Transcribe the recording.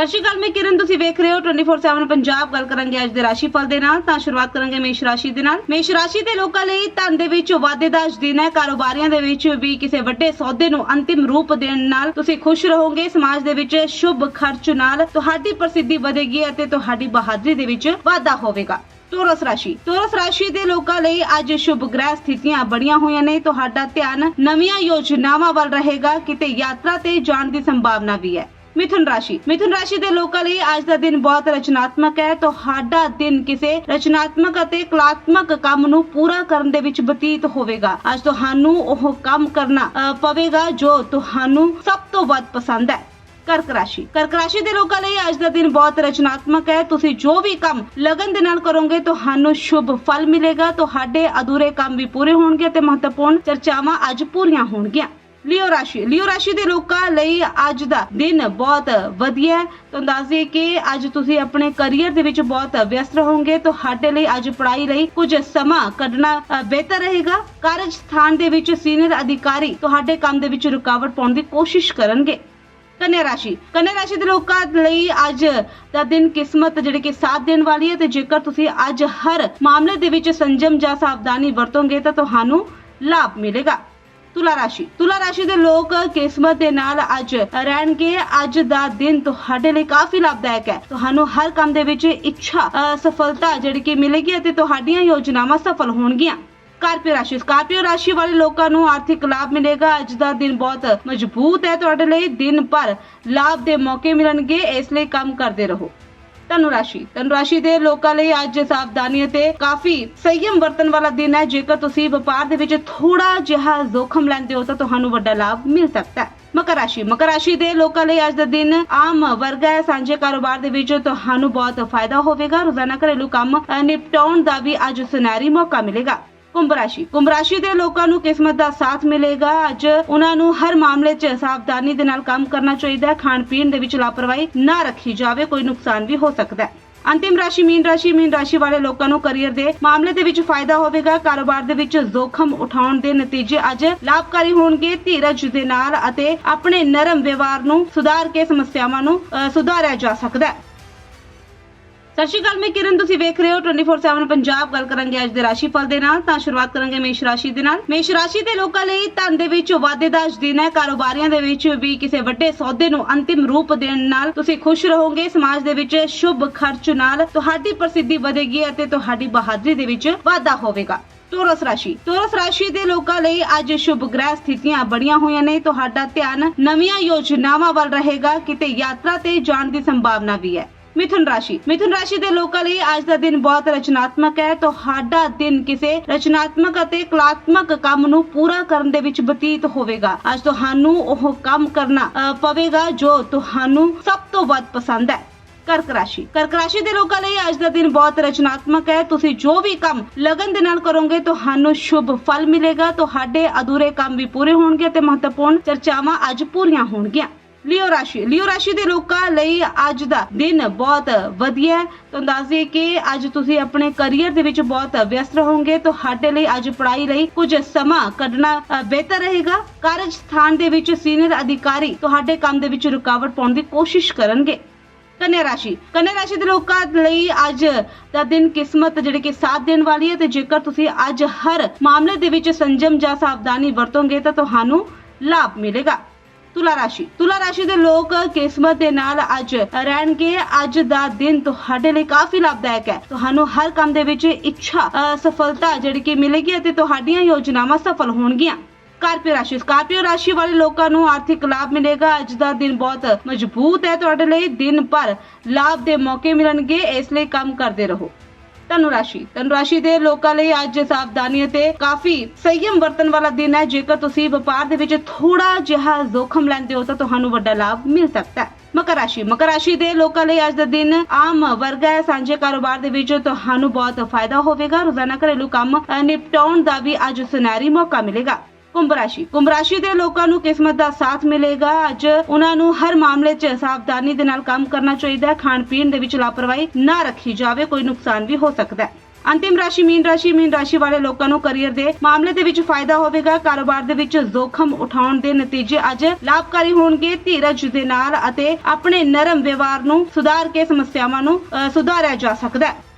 ਸਤਿ ਸ਼੍ਰੀ ਅਕਾਲ, ਮੈਂ ਕਿਰਨ, ਤੁਸੀਂ ਵੇਖ ਰਹੇ ਹੋ 24/7 ਪੰਜਾਬ। ਗੱਲ ਕਰਾਂਗੇ ਅੱਜ ਦੇ ਰਾਸ਼ੀਫਲ ਦੇ ਨਾਲ, ਤਾਂ ਸ਼ੁਰੂਆਤ ਕਰਾਂਗੇ ਮੇਸ਼ ਰਾਸ਼ੀ ਦੇ ਨਾਲ। ਮੇਸ਼ ਰਾਸ਼ੀ ਦੇ ਲੋਕਾਂ ਲਈ ਧਨ ਦੇ ਵਿੱਚ ਵਾਧੇ ਦਾ ਦਿਨ ਹੈ। ਕਾਰੋਬਾਰੀਆਂ ਦੇ ਵਿੱਚ ਵੀ ਕਿਸੇ ਵੱਡੇ ਸੌਦੇ ਨੂੰ ਅੰਤਿਮ ਰੂਪ ਦੇਣ ਨਾਲ ਤੁਸੀਂ ਖੁਸ਼ ਰਹੋਗੇ। ਸਮਾਜ ਦੇ ਵਿੱਚ ਸ਼ੁਭ ਖਰਚ ਨਾਲ ਤੁਹਾਡੀ ਪ੍ਰਸਿੱਧੀ ਵਧੇਗੀ ਅਤੇ ਤੁਹਾਡੀ ਬਹਾਦਰੀ ਦੇ ਵਿੱਚ ਵਾਧਾ ਹੋਵੇਗਾ। ਟੋਰਸ ਰਾਸ਼ੀ। ਟੋਰਸ ਰਾਸ਼ੀ ਦੇ ਲੋਕਾਂ ਲਈ ਅੱਜ ਸ਼ੁਭ ਗ੍ਰਹਿ ਸਥਿਤੀਆਂ ਬਣੀਆਂ ਹੋਈਆਂ ਨੇ। ਤੁਹਾਡਾ ਧਿਆਨ ਨਵੀਆਂ ਯੋਜਨਾਵਾਂ ਵੱਲ ਰਹੇਗਾ। ਕਿਤੇ ਯਾਤਰਾ ਤੇ ਜਾਣ ਦੀ ਸੰਭਾਵਨਾ ਵੀ ਹੈ। ਮਿਥੁਨ ਰਾਸ਼ੀ। ਮਿਥੁਨ ਰਾਸ਼ੀ ਦੇ ਲੋਕਾਂ ਲਈ ਅੱਜ ਦਾ ਦਿਨ ਬਹੁਤ ਰਚਨਾਤਮਕ ਹੈ। ਤੁਹਾਡਾ ਦਿਨ ਕਿਸੇ ਰਚਨਾਤਮਕ ਅਤੇ ਕਲਾਤਮਕ ਕੰਮ ਨੂੰ ਪੂਰਾ ਕਰਨ ਦੇ ਵਿੱਚ ਬਤੀਤ ਹੋਵੇਗਾ। ਅੱਜ ਤੁਹਾਨੂੰ ਉਹ ਕੰਮ ਕਰਨਾ ਪਵੇਗਾ ਜੋ ਤੁਹਾਨੂੰ ਸਭ ਤੋਂ ਵੱਧ ਪਸੰਦ ਹੈ। ਕਰਕ ਰਾਸ਼ੀ। ਕਰਕ ਰਾਸ਼ੀ ਦੇ ਲੋਕਾਂ ਲਈ ਅੱਜ ਦਾ ਦਿਨ ਬਹੁਤ ਰਚਨਾਤਮਕ ਹੈ। ਤੁਸੀਂ ਜੋ ਵੀ ਕੰਮ ਲਗਨ ਦੇ ਨਾਲ ਕਰੋਗੇ, ਤੁਹਾਨੂੰ ਸ਼ੁਭ ਫਲ ਮਿਲੇਗਾ। ਤੁਹਾਡੇ ਅਧੂਰੇ ਕੰਮ ਵੀ ਪੂਰੇ ਹੋਣਗੇ ਤੇ ਮਹੱਤਵਪੂਰਨ ਚਰਚਾਵਾਂ ਅੱਜ ਪੂਰੀਆਂ ਹੋਣਗੀਆਂ। ਲਿਓ ਰਾਸ਼ੀ। ਲਿਓ ਰਾਸ਼ੀ ਦੇ ਲੋਕਾਂ ਲਈ ਅੱਜ ਦਾ ਦਿਨ ਬਹੁਤ ਵਧੀਆ ਹੈ। ਤੁਹਾਨੂੰ ਦੱਸ ਦਈਏ ਕਿ ਅੱਜ ਤੁਸੀਂ ਆਪਣੇ ਕੈਰੀਅਰ ਦੇ ਵਿੱਚ ਬਹੁਤ ਵਿਅਸਤ ਰਹੋਗੇ। ਤੁਹਾਡੇ ਲਈ ਅੱਜ ਪੜ੍ਹਾਈ ਲਈ ਕੁਝ ਸਮਾਂ ਕੱਢਣਾ ਬਿਹਤਰ ਰਹੇਗਾ। ਕਾਰਜ ਸਥਾਨ ਦੇ ਵਿੱਚ ਸੀਨੀਅਰ ਅਧਿਕਾਰੀ ਤੁਹਾਡੇ ਕੰਮ ਦੇ ਵਿੱਚ ਰੁਕਾਵਟ ਪਾਉਣ ਦੀ ਕੋਸ਼ਿਸ਼ ਕਰਨਗੇ। ਕਨਿਆ ਰਾਸ਼ੀ। ਕਨਿਆ ਰਾਸ਼ੀ ਦੇ ਲੋਕਾਂ ਲਈ ਅੱਜ ਦਾ ਦਿਨ ਕਿਸਮਤ ਜਿਹੜੀ ਕਿ ਸਾਥ ਦੇਣ ਵਾਲੀ ਹੈ ਤੇ ਜੇਕਰ ਤੁਸੀਂ ਅੱਜ ਹਰ ਮਾਮਲੇ ਦੇ ਵਿੱਚ ਸੰਜਮ ਜਾਂ ਸਾਵਧਾਨੀ ਵਰਤੋਗੇ ਤਾਂ ਤੁਹਾਨੂੰ ਲਾਭ ਮਿਲੇਗਾ। ਤੁਲਾ ਰਾਸ਼ੀ। ਤੁਲਾ ਰਾਸ਼ੀ ਦੇ ਲੋਕ ਕਿਸਮਤ ਦੇ ਨਾਲ ਅੱਜ ਰਹਿਣਗੇ। ਅੱਜ ਦਾ ਦਿਨ ਤੁਹਾਡੇ ਲਈ ਕਾਫੀ ਲਾਭਦਾਇਕ ਹੈ। ਤੁਹਾਨੂੰ ਹਰ ਕੰਮ ਦੇ ਵਿੱਚ ਇੱਛਾ ਸਫਲਤਾ ਜਿਹੜੀ ਕਿ ਮਿਲੇਗੀ ਅਤੇ ਤੁਹਾਡੀਆਂ ਯੋਜਨਾਵਾਂ ਸਫਲ ਹੋਣਗੀਆਂ। ਸਕਾਰਪੀਓ ਰਾਸ਼ੀ। ਸਕਾਰਪੀਓ ਰਾਸ਼ੀ ਵਾਲੇ ਲੋਕਾਂ ਨੂੰ ਆਰਥਿਕ ਲਾਭ ਮਿਲੇਗਾ। ਅੱਜ ਦਾ ਦਿਨ ਬਹੁਤ ਮਜ਼ਬੂਤ ਹੈ ਤੁਹਾਡੇ ਲਈ। ਦਿਨ ਭਰ ਲਾਭ ਦੇ ਮੌਕੇ ਮਿਲਣਗੇ। ਇਸ ਲਈ ਕੰਮ ਕਰਦੇ ਰਹੋ। ਧਨੁ ਰਾਸ਼ੀ। ਧਨੁ ਰਾਸ਼ੀ ਦੇ ਲੋਕਾਂ ਲਈ ਅੱਜ ਸਾਵਧਾਨੀ ਅਤੇ ਕਾਫੀ ਸੰਯਮ ਵਰਤਣ ਵਾਲਾ ਦਿਨ ਹੈ। ਜੇਕਰ ਤੁਸੀਂ ਵਪਾਰ ਦੇ ਵਿੱਚ ਥੋੜਾ ਜਿਹਾ ਜੋਖਮ ਲੈਂਦੇ ਹੋ ਤਾਂ ਤੁਹਾਨੂੰ ਵੱਡਾ ਲਾਭ ਮਿਲ ਸਕਦਾ ਹੈ। ਮਕਰ ਰਾਸ਼ੀ। ਮਕਰ ਰਾਸ਼ੀ ਦੇ ਲੋਕਾਂ ਲਈ ਅੱਜ ਦਾ ਦਿਨ ਆਮ ਵਰਗ ਹੈ। ਸਾਂਝੇ ਕਾਰੋਬਾਰ ਦੇ ਵਿੱਚ ਤੁਹਾਨੂੰ ਬਹੁਤ ਫਾਇਦਾ ਹੋਵੇਗਾ। ਰੋਜ਼ਾਨਾ ਘਰੇਲੂ ਕੰਮ ਨਿਪਟਾਉਣ ਦਾ ਵੀ ਅੱਜ ਸੁਨਹਿਰੀ ਮੌਕਾ ਮਿਲੇਗਾ। ਕੁੰਭ ਰਾਸ਼ੀ। ਕੁੰਭ ਰਾਸ਼ੀ ਦੇ ਲੋਕਾਂ ਨੂੰ ਕਿਸਮਤ ਦਾ ਸਾਥ ਮਿਲੇਗਾ। ਅੱਜ ਉਹਨਾਂ ਨੂੰ ਹਰ ਮਾਮਲੇ 'ਚ ਸਾਵਧਾਨੀ ਦੇ ਨਾਲ ਕੰਮ ਕਰਨਾ ਚਾਹੀਦਾ ਹੈ। ਖਾਣ ਪੀਣ ਦੇ ਵਿੱਚ ਲਾਪਰਵਾਹੀ ਨਾ ਰੱਖੀ ਜਾਵੇ, ਕੋਈ ਨੁਕਸਾਨ ਵੀ ਹੋ ਸਕਦਾ ਹੈ। ਅੰਤਿਮ ਰਾਸ਼ੀ, ਮੀਨ ਰਾਸ਼ੀ ਮੀਨ ਰਾਸ਼ੀ ਵਾਲੇ ਲੋਕਾਂ ਨੂੰ ਕੈਰੀਅਰ ਦੇ ਮਾਮਲੇ ਦੇ ਵਿੱਚ ਫਾਇਦਾ ਹੋਵੇਗਾ। ਕਾਰੋਬਾਰ ਦੇ ਵਿੱਚ ਜੋਖਮ ਉਠਾਉਣ ਦੇ ਨਤੀਜੇ ਅੱਜ ਲਾਭਕਾਰੀ ਹੋਣਗੇ। ਧੀਰਜ ਦੇ ਨਾਲ ਅਤੇ ਆਪਣੇ ਨਰਮ ਵਿਵਹਾਰ ਨੂੰ ਸੁਧਾਰ ਕੇ ਸਮੱਸਿਆਵਾਂ ਨੂੰ ਸੁਧਾਰਿਆ ਜਾ ਸਕਦਾ ਹੈ। ਸਤਿ ਸ਼੍ਰੀ ਅਕਾਲ, ਮੈਂ ਕਿਰਨ, ਤੁਸੀਂ ਵੇਖ ਰਹੇ ਹੋ 24/7 ਪੰਜਾਬ। ਗੱਲ ਕਰਾਂਗੇ ਅੱਜ ਦੇ ਰਾਸ਼ੀਫਲ ਦੇ ਨਾਲ, ਤਾਂ ਸ਼ੁਰੂਆਤ ਕਰਾਂਗੇ ਮੇਸ਼ ਰਾਸ਼ੀ ਦੇ ਨਾਲ। ਮੇਸ਼ ਰਾਸ਼ੀ ਦੇ ਲੋਕਾਂ ਲਈ ਧਨ ਦੇ ਵਿੱਚ ਵਾਧੇ ਦਾ ਦਿਨ ਹੈ। ਕਾਰੋਬਾਰੀਆਂ ਦੇ ਵਿੱਚ ਵੀ ਕਿਸੇ ਵੱਡੇ ਸੌਦੇ ਨੂੰ ਅੰਤਿਮ ਰੂਪ ਦੇਣ ਨਾਲ ਤੁਸੀਂ ਖੁਸ਼ ਰਹੋਗੇ। ਸਮਾਜ ਦੇ ਵਿੱਚ ਸ਼ੁਭ ਖਰਚ ਨਾਲ ਤੁਹਾਡੀ ਪ੍ਰਸਿੱਧੀ ਵਧੇਗੀ ਅਤੇ ਤੁਹਾਡੀ ਬਹਾਦਰੀ ਦੇ ਵਿੱਚ ਵਾਧਾ ਹੋਵੇਗਾ। ਟੋਰਸ ਰਾਸ਼ੀ। ਟੋਰਸ ਰਾਸ਼ੀ ਦੇ ਲੋਕਾਂ ਲਈ ਅੱਜ ਸ਼ੁਭ ਗ੍ਰਹਿ ਸਥਿਤੀਆਂ ਬਣੀਆਂ ਹੋਈਆਂ ਨੇ। ਤੁਹਾਡਾ ਧਿਆਨ ਨਵੀਆਂ ਯੋਜਨਾਵਾਂ ਵੱਲ ਰਹੇਗਾ। ਕਿਤੇ ਯਾਤਰਾ ਤੇ ਜਾਣ ਦੀ ਸੰਭਾਵਨਾ ਵੀ ਹੈ। ਮਿਥੁਨ ਰਾਸ਼ੀ। ਮਿਥੁਨ ਰਾਸ਼ੀ ਦੇ ਲੋਕਾਂ ਲਈ ਅੱਜ ਦਾ ਦਿਨ ਬਹੁਤ ਰਚਨਾਤਮਕ ਹੈ। ਤੁਹਾਡਾ ਦਿਨ ਕਿਸੇ ਰਚਨਾਤਮਕ ਅਤੇ ਕਲਾਤਮਕ ਕੰਮ ਨੂੰ ਪੂਰਾ ਕਰਨ ਦੇ ਵਿੱਚ ਬਤੀਤ ਹੋਵੇਗਾ। ਅੱਜ ਤੁਹਾਨੂੰ ਉਹ ਕੰਮ ਕਰਨਾ ਪਵੇਗਾ ਜੋ ਤੁਹਾਨੂੰ ਸਭ ਤੋਂ ਵੱਧ ਪਸੰਦ ਹੈ। ਕਰਕ ਰਾਸ਼ੀ। ਕਰਕ ਰਾਸ਼ੀ ਦੇ ਲੋਕਾਂ ਲਈ ਅੱਜ ਦਾ ਦਿਨ ਬਹੁਤ ਰਚਨਾਤਮਕ ਹੈ। ਤੁਸੀਂ ਜੋ ਵੀ ਕੰਮ ਲਗਨ ਦੇ ਨਾਲ ਕਰੋਗੇ, ਤੁਹਾਨੂੰ ਸ਼ੁਭ ਫਲ ਮਿਲੇਗਾ। ਤੁਹਾਡੇ ਅਧੂਰੇ ਕੰਮ ਵੀ ਪੂਰੇ ਹੋਣਗੇ ਤੇ ਮਹੱਤਵਪੂਰਨ ਚਰਚਾਵਾਂ ਅੱਜ ਪੂਰੀਆਂ ਹੋਣਗੀਆਂ। ਲਿਓ ਰਾਸ਼ੀ। ਲਿਓ ਰਾਸ਼ੀ ਦੇ ਲੋਕਾਂ ਲਈ ਅੱਜ ਦਾ ਦਿਨ ਬਹੁਤ ਵਧੀਆ ਹੈ। ਤੁਹਾਨੂੰ ਦੱਸ ਦਈਏ ਕਿ ਅੱਜ ਤੁਸੀਂ ਆਪਣੇ ਕੈਰੀਅਰ ਦੇ ਵਿੱਚ ਬਹੁਤ ਵਿਅਸਤ ਰਹੋਗੇ। ਤੁਹਾਡੇ ਲਈ ਅੱਜ ਪੜ੍ਹਾਈ ਲਈ ਕੁਝ ਸਮਾਂ ਕੱਢਣਾ ਬਿਹਤਰ ਰਹੇਗਾ। ਕਾਰਜ ਸਥਾਨ ਦੇ ਵਿੱਚ ਸੀਨੀਅਰ ਅਧਿਕਾਰੀ ਤੁਹਾਡੇ ਕੰਮ ਦੇ ਵਿੱਚ ਰੁਕਾਵਟ ਪਾਉਣ ਦੀ ਕੋਸ਼ਿਸ਼ ਕਰਨਗੇ। ਕਨਿਆ ਰਾਸ਼ੀ। ਕਨਿਆ ਰਾਸ਼ੀ ਦੇ ਲੋਕਾਂ ਲਈ ਅੱਜ ਦਾ ਦਿਨ ਕਿਸਮਤ ਜਿਹੜੀ ਕਿ ਸਾਥ ਦੇਣ ਵਾਲੀ ਹੈ ਤੇ ਜੇਕਰ ਤੁਸੀਂ ਅੱਜ ਹਰ ਮਾਮਲੇ ਦੇ ਵਿੱਚ ਸੰਜਮ ਜਾਂ ਸਾਵਧਾਨੀ ਵਰਤੋਗੇ ਤਾਂ ਤੁਹਾਨੂੰ ਲਾਭ ਮਿਲੇਗਾ। ਤੁਲਾ ਰਾਸ਼ੀ। ਤੁਲਾ ਰਾਸ਼ੀ ਦੇ ਲੋਕ ਕਿਸਮਤ ਦੇ ਨਾਲ ਅੱਜ ਰਹਿਣਗੇ। ਅੱਜ ਦਾ ਦਿਨ ਤੁਹਾਡੇ ਲਈ ਕਾਫੀ ਲਾਭਦਾਇਕ ਹੈ। ਤੁਹਾਨੂੰ ਹਰ ਕੰਮ ਦੇ ਵਿੱਚ ਇੱਛਾ ਸਫਲਤਾ ਜਿਹੜੀ ਕਿ ਮਿਲੇਗੀ ਅਤੇ ਤੁਹਾਡੀਆਂ ਯੋਜਨਾਵਾਂ ਸਫਲ ਹੋਣਗੀਆਂ। ਸਕਾਰਪੀਓ ਰਾਸ਼ੀ। ਸਕਾਰਪੀਓ ਰਾਸ਼ੀ ਵਾਲੇ ਲੋਕਾਂ ਨੂੰ ਆਰਥਿਕ ਲਾਭ ਮਿਲੇਗਾ। ਅੱਜ ਦਾ ਦਿਨ ਬਹੁਤ ਮਜ਼ਬੂਤ ਹੈ ਤੁਹਾਡੇ ਲਈ। ਦਿਨ ਭਰ ਲਾਭ ਦੇ ਮੌਕੇ ਮਿਲਣਗੇ। ਇਸ ਲਈ ਕੰਮ ਕਰਦੇ ਰਹੋ। ਧਨੁ ਰਾਸ਼ੀ। ਧਨੁ ਰਾਸ਼ੀ ਦੇ ਲੋਕਾਂ ਲਈ ਅੱਜ ਸਾਵਧਾਨੀ ਅਤੇ ਕਾਫੀ ਸੰਯਮ ਵਰਤਣ ਵਾਲਾ ਦਿਨ ਹੈ। ਜੇਕਰ ਤੁਸੀਂ ਵਪਾਰ ਦੇ ਵਿੱਚ ਥੋੜਾ ਜਿਹਾ ਜੋਖਮ ਲੈਂਦੇ ਹੋ ਤਾਂ ਤੁਹਾਨੂੰ ਵੱਡਾ ਲਾਭ ਮਿਲ ਸਕਦਾ ਹੈ। ਮਕਰ ਰਾਸ਼ੀ। ਮਕਰ ਰਾਸ਼ੀ ਦੇ ਲੋਕਾਂ ਲਈ ਅੱਜ ਦਾ ਦਿਨ ਆਮ ਵਰਗ ਹੈ। ਸਾਂਝੇ ਕਾਰੋਬਾਰ ਦੇ ਵਿੱਚ ਤੁਹਾਨੂੰ ਬਹੁਤ ਫਾਇਦਾ ਹੋਵੇਗਾ। ਰੋਜ਼ਾਨਾ ਘਰੇਲੂ ਕੰਮ ਨਿਪਟਾਉਣ ਦਾ ਵੀ ਅੱਜ ਸੁਨਹਿਰੀ ਮੌਕਾ ਮਿਲੇਗਾ। ਕੁੰਭ ਰਾਸ਼ੀ। ਕੁੰਭ ਰਾਸ਼ੀ ਦੇ ਲੋਕਾਂ ਨੂੰ ਕਿਸਮਤ ਦਾ ਸਾਥ ਮਿਲੇਗਾ। ਅੱਜ ਉਹਨਾਂ ਨੂੰ ਹਰ ਮਾਮਲੇ 'ਚ ਸਾਵਧਾਨੀ ਦੇ ਨਾਲ ਕੰਮ ਕਰਨਾ ਚਾਹੀਦਾ ਹੈ। ਖਾਣ ਪੀਣ ਦੇ ਵਿੱਚ ਲਾਪਰਵਾਹੀ ਨਾ ਰੱਖੀ ਜਾਵੇ, ਕੋਈ ਨੁਕਸਾਨ ਵੀ ਹੋ ਸਕਦਾ ਹੈ। ਅੰਤਿਮ ਰਾਸ਼ੀ, ਮੀਨ ਰਾਸ਼ੀ ਮੀਨ ਰਾਸ਼ੀ ਵਾਲੇ ਲੋਕਾਂ ਨੂੰ ਕਰੀਅਰ ਦੇ ਮਾਮਲੇ ਦੇ ਵਿੱਚ ਫਾਇਦਾ ਹੋਵੇਗਾ। ਕਾਰੋਬਾਰ ਦੇ ਵਿੱਚ ਜ਼ੋਖਮ ਉਠਾਉਣ ਦੇ ਨਤੀਜੇ ਅੱਜ ਲਾਭਕਾਰੀ ਹੋਣਗੇ। ਧੀਰਜ ਦੇ ਨਾਲ ਅਤੇ ਆਪਣੇ ਨਰਮ ਵਿਵਹਾਰ ਨੂੰ ਸੁਧਾਰ ਕੇ ਸਮੱਸਿਆਵਾਂ ਨੂੰ ਸੁਧਾਰਿਆ ਜਾ ਸਕਦਾ ਹੈ।